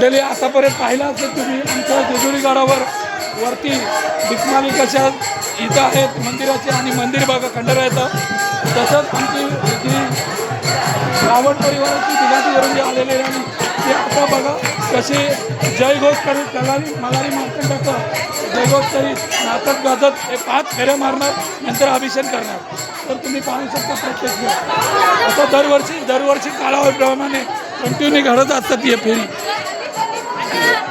मंडळी आतापर्यंत पाहिलं असेल तुम्ही आमच्या जेजुरी गडावर वरती डिकमाली इथं आहेत मंदिराचे आणि मंदिर बघा खंडरायाचं तसंच आमची जी रावण परिवाराची दिघाती वरून आलेले आणि ते आता बघा कसे जयघोष करीत कलारी मलारी मार्तंडाचं जयघोष करीत नाचत गाजत हे पाच फेऱ्या मारणार नंतर अभिषेक करणार. तर तुम्ही पाहू शकता प्रत्येक आता दरवर्षी दरवर्षी काळाप्रमाणे कंटिन्यू घडत असतात ही फेरी. 감사합니다.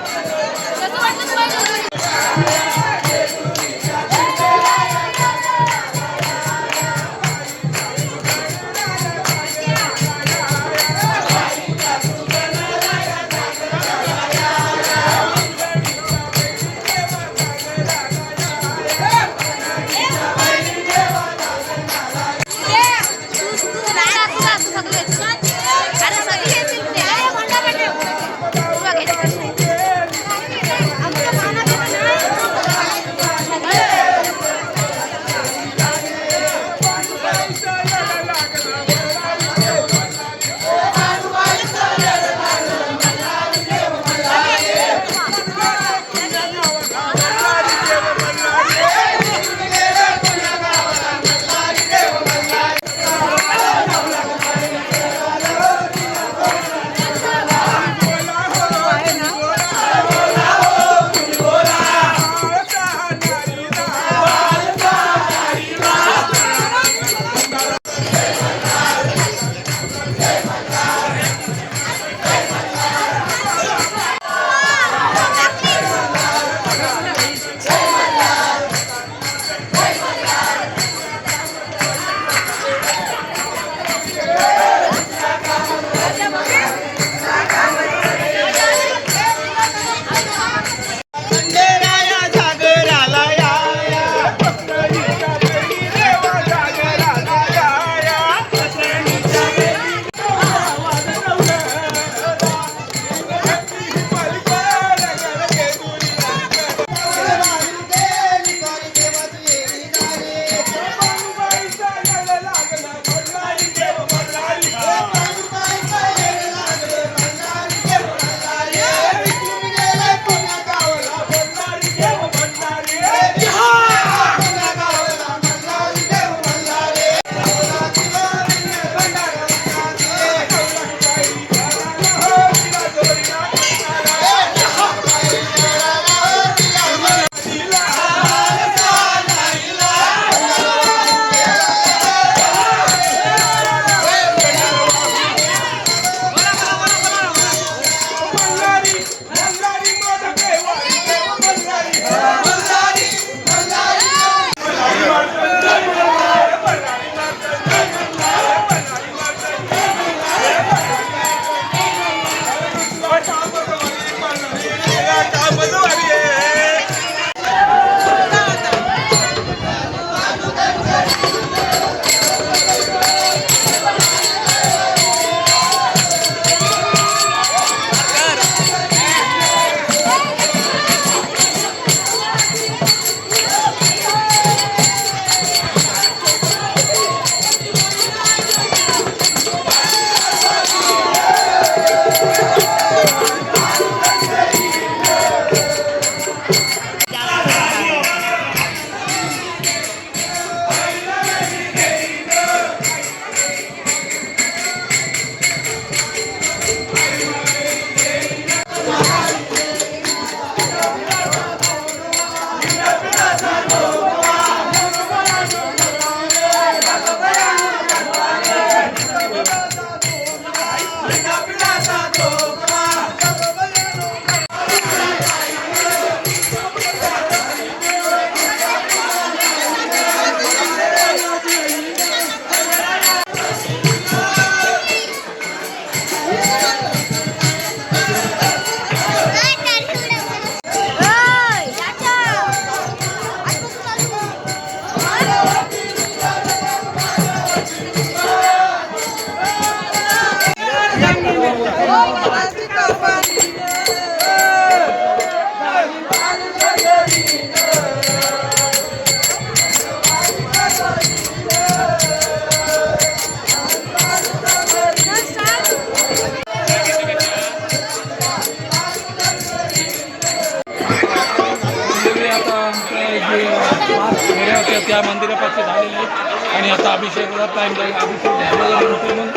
त्या मंदिरापाशी झालेले आहेत आणि आता अभिषेकाला टाईम जाईल अभिषेक झाल्यानंतर मग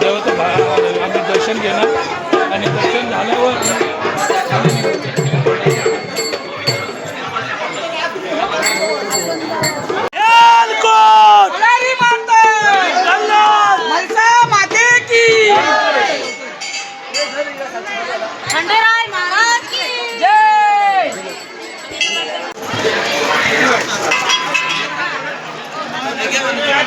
देवाचं भा- आम्ही दर्शन घेणार. आणि दर्शन झाल्यावर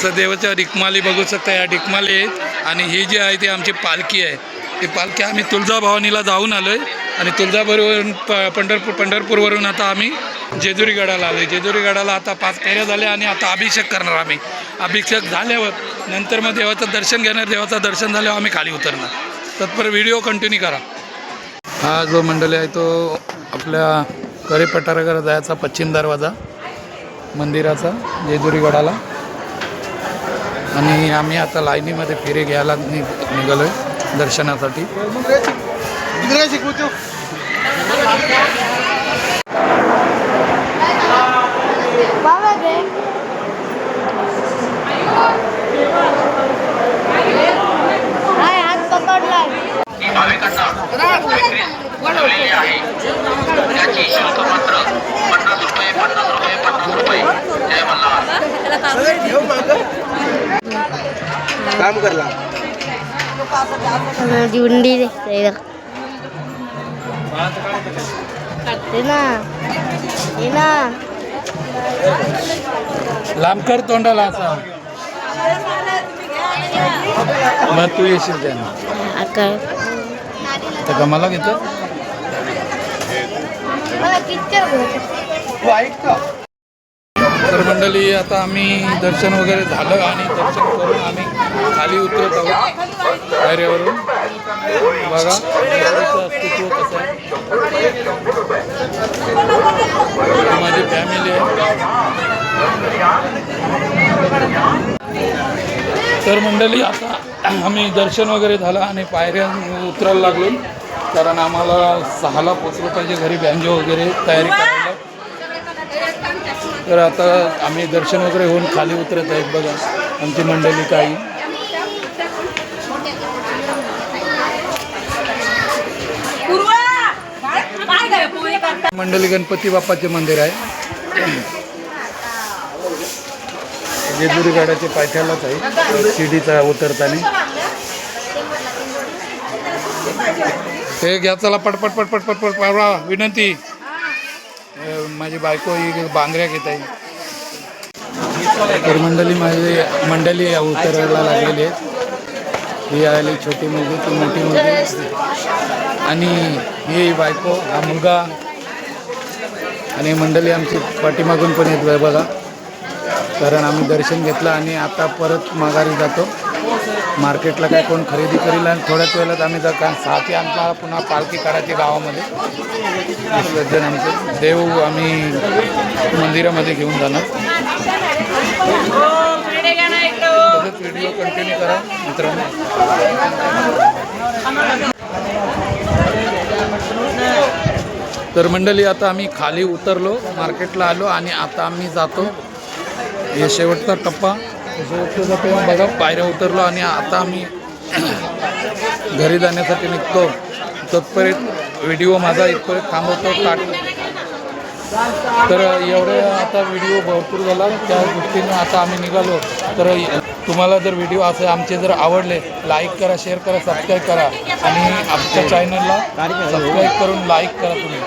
असं देवाच्या डिकमाली बघू शकता या डिकमाली आहेत. आणि ही जी आहे ती आमची पालखी आहे. ती पालखी आम्ही तुळजाभवानीला जाऊन आलो आहे आणि तुळजाभवानीवरून प पंढरपूर पंढरपूरवरून आता आम्ही जेजुरी गडाला आलो आहे जेजुरी गडाला आता पाच फेऱ्या झाल्या आणि आता अभिषेक करणार आम्ही. अभिषेक झाल्यावर नंतर मग देवाचं दर्शन घेणार. देवाचं दर्शन झाल्यावर आम्ही खाली उतरणार. तत्पर व्हिडिओ कंटिन्यू करा. हा जो मंडळी आहे तो आपल्या करे पठाराकडे जायचा पश्चिम दरवाजा मंदिराचा जेजुरीगडाला. आणि आम्ही आता लाईनीमध्ये फेरे घ्यायला नि निघालो आहे दर्शनासाठी काम करला. जुंडी दे ते ना. ते ना. लांबकर तोंडाला असा. मग तू येशील त्यानं. काय तर गमाला घेतो? पिक्चर तर मंडळी आता आम्ही दर्शन वगैरे झालं आणि दर्शन करून आम्ही खाली उतरत आहोत पायऱ्यावरून. बघा अस्तित्व कसं आहे. माझी फॅमिली आहे. तर मंडळी आता आम्ही दर्शन वगैरे झालं आणि पायऱ्या उतरायला लागलो. कारण आम्हाला सहाला पोचलं पाहिजे घरी बँजो वगैरे तयारी करायला. तर आता आम्ही दर्शन वगैरे होऊन खाली उतरत आहेत बघा आमची मंडळी काही मंडळी गणपती बाप्पाचे मंदिर आहे जेजुरी गडाच्या पायथ्यालाच आहे शिडीचा उतरताना हे घ्या चला पटपट पटपट पटपट विनंती माझी बायको ही बांगऱ्या घेत आहे. तर मंडळी माझी मंडळी उतरायला लागलेली आहे ही आली छोटी मुलगी ती मोठी मुलगी. आणि ही बायको हा मुलगा. आणि मंडळी आमची पाठीमागून पण येत आहे बघा. कारण आम्ही दर्शन घेतलं आणि आता परत माघारी जातो. मार्केटला काय कोण खरेदी करील आणि थोड्याच वेळात आम्ही जातो कारण ते आमचा पुन्हा पालखी काढायची गावामध्ये. विसर्जन आमचं. देव आम्ही मंदिरामध्ये घेऊन जाणार. तसंच व्हिडिओ कंटिन्यू करा मित्रांनो. तर मंडळी आता आम्ही खाली उतरलो मार्केटला आलो आणि आता आम्ही जातो. हे शेवटचा टप्पा. शेवटचा बघा पायऱ्या उतरलो आणि आता आम्ही घरी जाण्यासाठी निघतो. तत्पर्यंत व्हिडिओ माझा इथपर्यंत थांबवतो टाट तर एवढे आता व्हिडिओ भरपूर झाला. त्या दृष्टीने आता आम्ही निघालो. तर तुम्हाला जर व्हिडिओ असे आमचे जर आवडले लाईक करा शेअर करा सबस्क्राईब करा. आणि आमच्या चॅनलला सबस्क्राईब करून लाईक करा तुम्ही.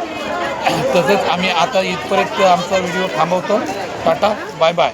तसेच आम्ही आता इथपर्यंत आमचा व्हिडिओ थांबवतो. Tata bye bye.